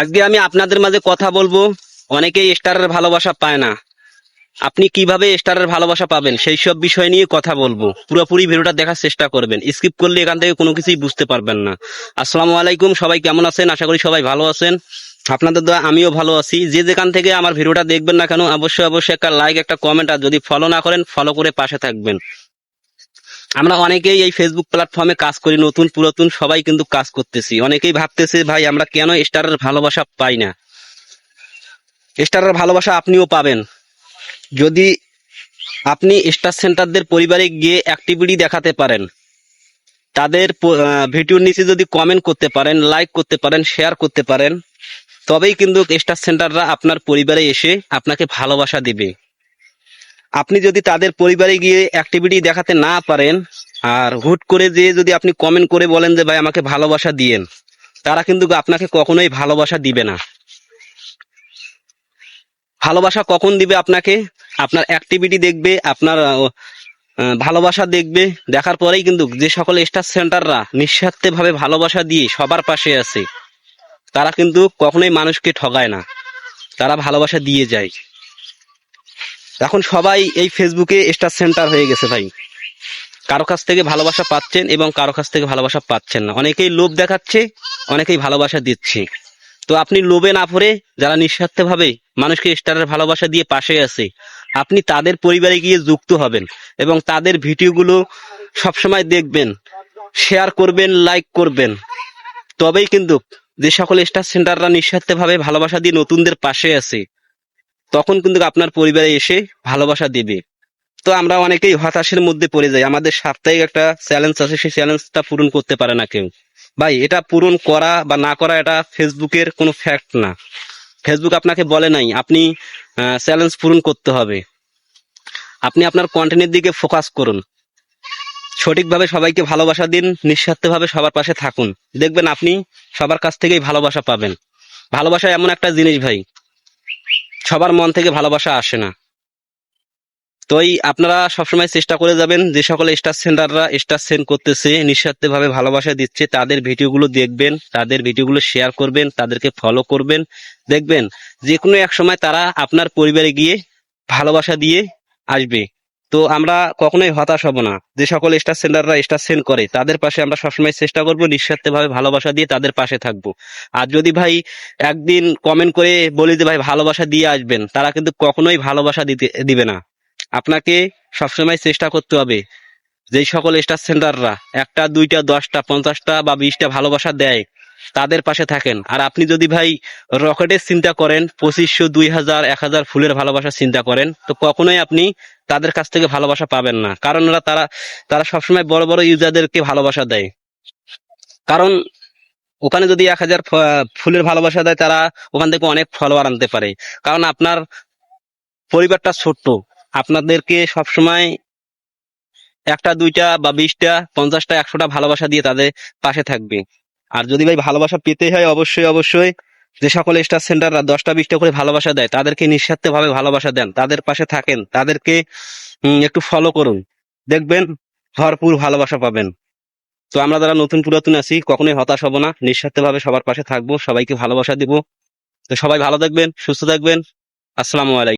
আজকে আমি আপনাদের মাঝে কথা বলব। অনেকেই স্টারের ভালোবাসা পায় না। আপনি কীভাবে স্টারের ভালোবাসা পাবেন? সেই সব বিষয় নিয়ে কথা বলব। পুরোপুরি ভিডিওটা দেখার চেষ্টা করবেন। স্কিপ করলে এখান থেকে কোনো কিছুই বুঝতে পারবেন না। আসসালামু আলাইকুম, সবাই কেমন আছেন? আশা করি সবাই ভালো আছেন। আপনাদের দ্বারা আমিও ভালো আছি। যে যেখান থেকে আমার ভিডিওটা দেখবেন না কেন, অবশ্যই অবশ্যই একটা লাইক একটা কমেন্ট আর যদি ফলো না করেন ফলো করে পাশে থাকবেন। আমরা অনেকেই এই ফেসবুক প্ল্যাটফর্মে কাজ করি, নতুন, পুরাতন, সবাই কিন্তু কাজ করতেছি। অনেকেই ভাবতেছে, ভাই, আমরা কেন স্টারের ভালোবাসা পাই না? স্টারের ভালোবাসা আপনিও পাবেন। যদি আপনি স্টার সেন্টারদের পরিবারে গিয়ে অ্যাক্টিভিটি দেখাতে পারেন, তাদের ভিডিওর নিচে যদি কমেন্ট করতে পারেন লাইক করতে পারেন শেয়ার করতে পারেন, তবেই কিন্তু স্টার সেন্টাররা আপনার পরিবারে এসে আপনাকে ভালোবাসা দিবে। আপনি যদি তাদের পরিবারে গিয়ে অ্যাক্টিভিটি দেখাতে না পারেন, আর হুট করে যে যদি আপনি কমেন্ট করে বলেন যে, ভাই, আমাকে ভালোবাসা দিয়েন, তারা কিন্তু আপনাকে কখনোই ভালোবাসা দিবে না। ভালোবাসা কখন দিবে আপনাকে? আপনার অ্যাক্টিভিটি দেখবে, আপনার ভালোবাসা দেখবে। দেখার পরেই কিন্তু যে সকল স্টার সেন্টাররা নিঃস্বার্থে ভালোবাসা দিয়ে সবার পাশে আছে, তারা কিন্তু কখনোই মানুষকে ঠগায় না। তারা ভালোবাসা দিয়ে যায়। এখন সবাই এই ফেসবুকে স্টার সেন্টার হয়ে গেছে ভাই। কারও কাছ থেকে ভালোবাসা পাচ্ছেন এবং কারও কাছ থেকে ভালোবাসা পাচ্ছেন না। অনেকেই লোভ দেখাচ্ছে, অনেকেই ভালোবাসা দিচ্ছে। তো আপনি লোভে না পড়ে যারা নিঃস্বার্থভাবে মানুষকে স্টারের ভালোবাসা দিয়ে পাশে আছে, আপনি তাদের পরিবারে গিয়ে যুক্ত হবেন এবং তাদের ভিডিওগুলো সবসময় দেখবেন শেয়ার করবেন লাইক করবেন। তবেই কিন্তু যে সকল স্টার সেন্টাররা নিঃস্বার্থভাবে ভালোবাসা দিয়ে নতুনদের পাশে আছে তখন কিন্তু আপনার পরিবারে এসে ভালোবাসা দেবে। তো আমরা অনেকেই হতাশের মধ্যে পড়ে যাই। আমাদের সাপ্তাহিক একটা চ্যালেঞ্জ আছে, সেই চ্যালেঞ্জটা পূরণ করতে পারে না কেউ। ভাই, এটা পূরণ করা বা না করা এটা ফেসবুকের কোনো ফ্যাক্ট না। ফেসবুক আপনাকে বলে নাই, আপনি চ্যালেঞ্জ পূরণ করতে হবে। আপনি আপনার কন্টেন্টের দিকে ফোকাস করুন। সঠিকভাবে সবাইকে ভালোবাসা দিন, নিঃস্বার্থভাবে সবার পাশে থাকুন। দেখবেন আপনি সবার কাছ থেকেই ভালোবাসা পাবেন। ভালোবাসা এমন একটা জিনিস ভাই সবার মন থেকে ভালোবাসা আসে না। তো এই আপনারা সবসময় চেষ্টা করে যাবেন, যে সকল স্টার সেন্টাররা স্টার সেন্ড করতেছে, নিঃস্বার্থভাবে ভালোবাসা দিচ্ছে, তাদের ভিডিওগুলো দেখবেন, তাদের ভিডিওগুলো শেয়ার করবেন, তাদেরকে ফলো করবেন। দেখবেন যে কোনো এক সময় তারা আপনার পরিবারে গিয়ে ভালোবাসা দিয়ে আসবে। তো আমরা কখনোই হতাশ হব না। যে সকল স্টার সেন্টাররা স্টার সেন্ড করে, তাদের পাশে আমরা সবসময় চেষ্টা করব, নিঃস্বার্থভাবে ভালোবাসা দিয়ে তাদের পাশে থাকব। আর যদি ভাই একদিন কমেন্ট করে বলি যে, ভাই, ভালোবাসা দিয়ে আসবেন, তারা কিন্তু কখনোই ভালোবাসা দিতে, দিবে না। আপনাকে সবসময় চেষ্টা করতে হবে, যেই সকল স্টার সেন্টাররা একটা, দুইটা, দশটা, পঞ্চাশটা বা বিশটা ভালোবাসা দেয় তাদের পাশে থাকেন। আর আপনি যদি ভাই রকেটের চিন্তা করেন, পঁচিশশো, দুই হাজার, এক হাজার ফুলের ভালোবাসার চিন্তা করেন, তো কখনোই আপনি তাদের কাছ থেকে ভালোবাসা পাবেন না। কারণ ওরা তারা তারা সবসময় বড় বড় ইউজারদেরকে ভালোবাসা দেয়। কারণ ওখানে যদি এক হাজার ফুলের ভালোবাসা দেয়, তারা ওখান থেকে অনেক ফলোয়ার আনতে পারে। কারণ আপনার পরিবারটা ছোট্ট। আপনাদেরকে সবসময় একটা, দুইটা বা বিশটা, পঞ্চাশটা, একশোটা ভালোবাসা দিয়ে তাদের পাশে থাকবে। আর যদি ভাই ভালোবাসা পেতে হয়, অবশ্যই অবশ্যই যে সকল স্টার সেন্টাররা দশটা, বিশটা করে ভালোবাসা দেয়, তাদেরকে নিঃস্বার্থ ভাবে ভালোবাসা দেন, তাদের পাশে থাকেন, তাদেরকে একটু ফলো করুন। দেখবেন ভরপুর ভালোবাসা পাবেন। তো আমরা যারা নতুন পুরাতন আছি, কখনোই হতাশ হব না নিঃস্বার্থ ভাবে সবার পাশে থাকব, সবাইকে ভালোবাসা দিব। তো সবাই ভালো থাকবেন, সুস্থ থাকবেন। আসসালামু আলাইকুম।